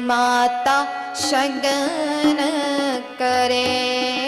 ਮਾਤਾ ਸ਼ਗਨ ਕਰੇ।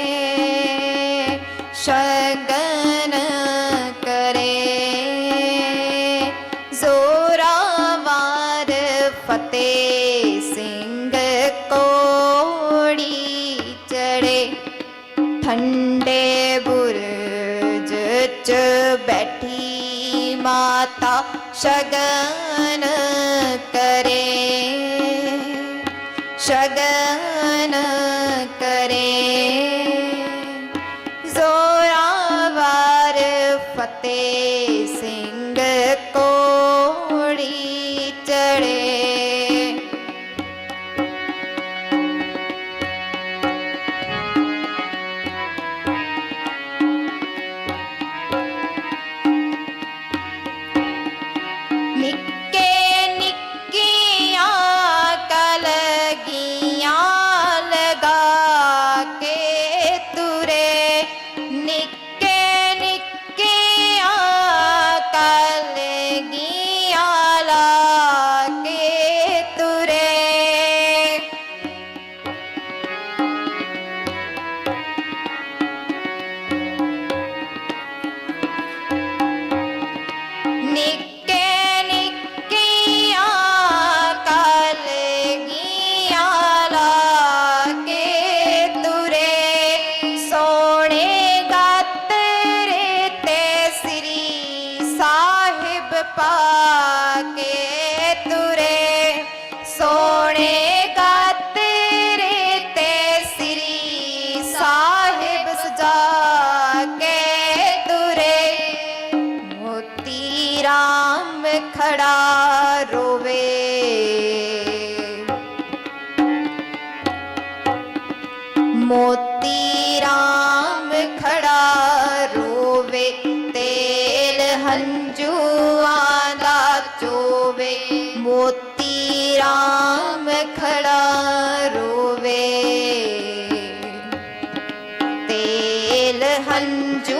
हञ्जुवादाचो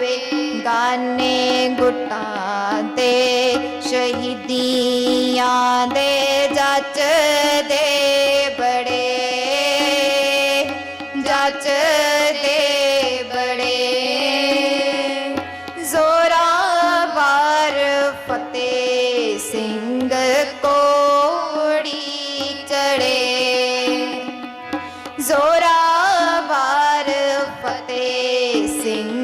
वे गाने गुटा शहीदया 睛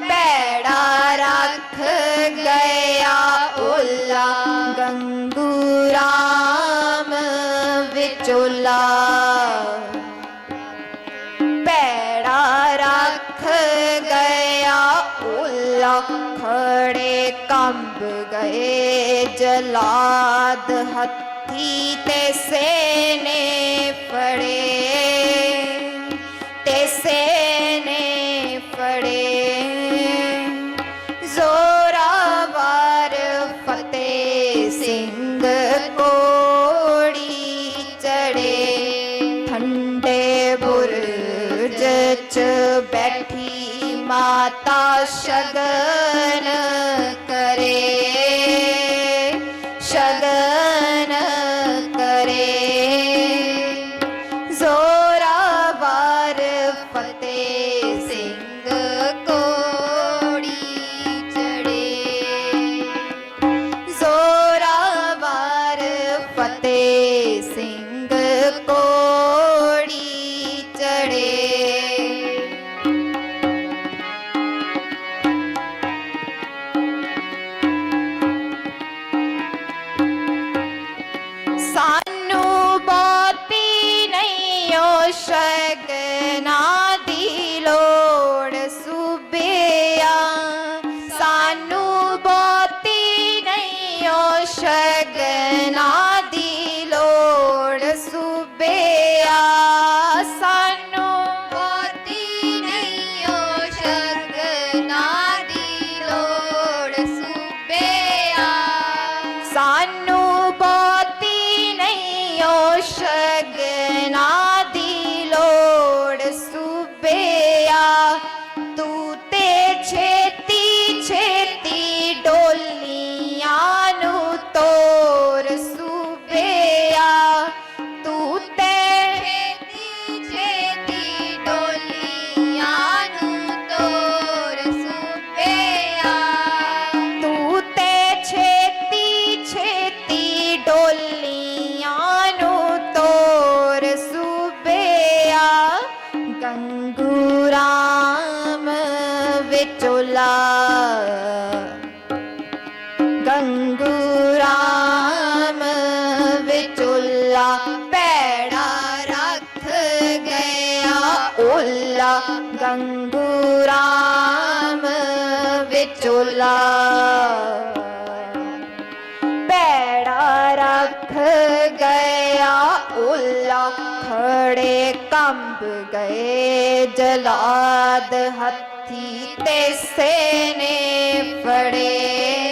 ਪੈੜਾ ਰੱਖ ਗਿਆ ਉਲਾ ਗੰਗੂ ਪੈੜਾ ਰੱਖ ਗਿਆ ਉਲਾ ਖੜੇ ਕੰਬ ਗਏ ਜਲਾਦ ਹੱਥੀ ਤੇ ਸੇਨੇ ਓਲਾ ਗੰਗੂਰਾਮ ਵਿਚੋਲਾ ਪੈੜਾ ਰੱਖ ਗਿਆ ਓਲਾ ਖੜੇ ਕੰਬ ਗਏ ਜਲਾਦ ਹੱਥੀ ਤੇ ਸੇਨੇ ਫੜੇ।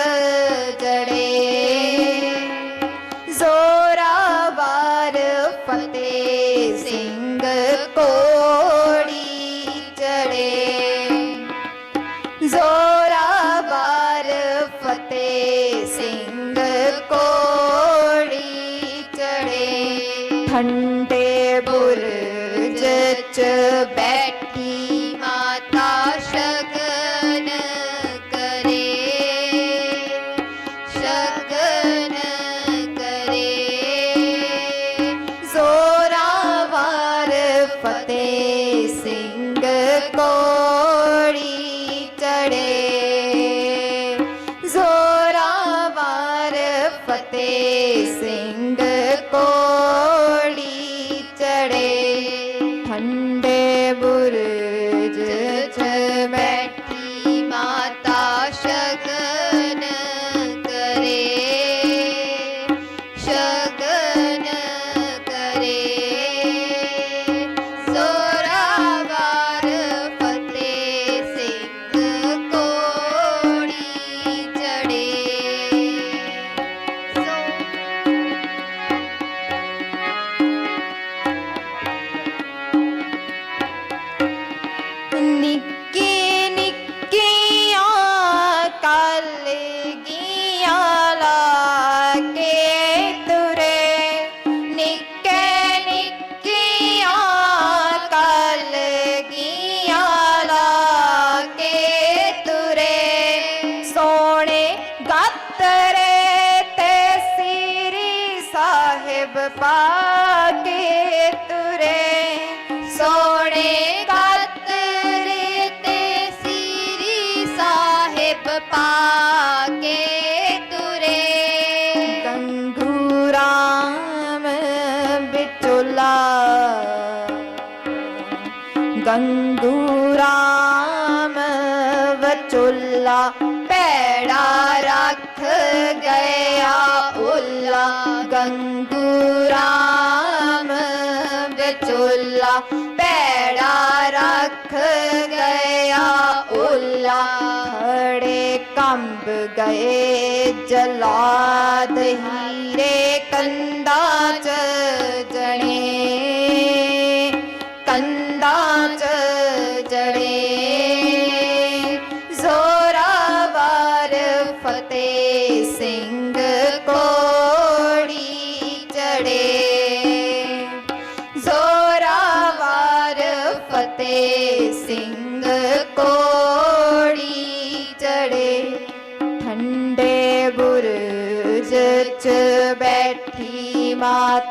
ਉੱਲਾ, ਭੈੜਾ ਰੱਖ ਗਿਆ ਉੱਲਾ, ਗੰਗੂ ਰਾਮ ਵਿਚੁੱਲਾ ਭੈੜਾ ਰੱਖ ਗਿਆ ਉੱਲਾ। ਖੜੇ ਕੰਬ ਗਏ ਜਲਾਦ ਹੀਰੇ ਕੰਦਾ ਚ।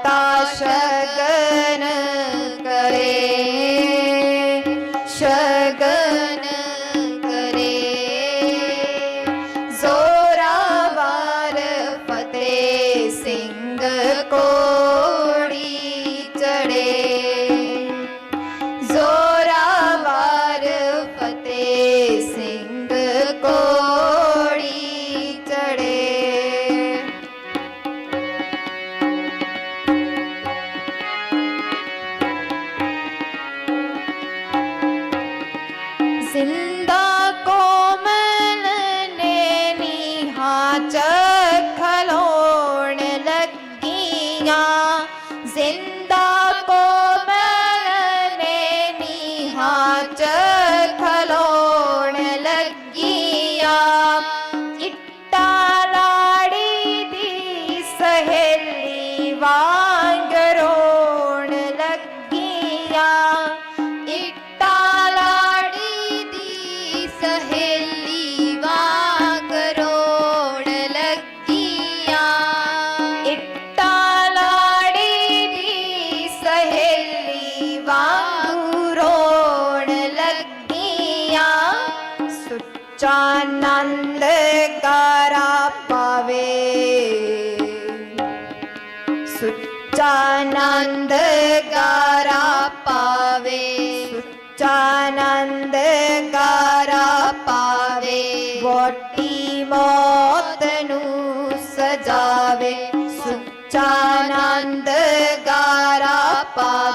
ता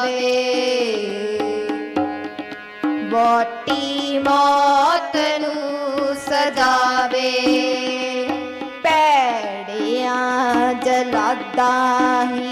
ਪਾਵੇ ਵੋਟੀ ਮੌਤ ਨੂੰ ਸਦਾਵੇ ਪੈੜਿਆਂ ਜਲਾਦਾ ਹੀਰੇ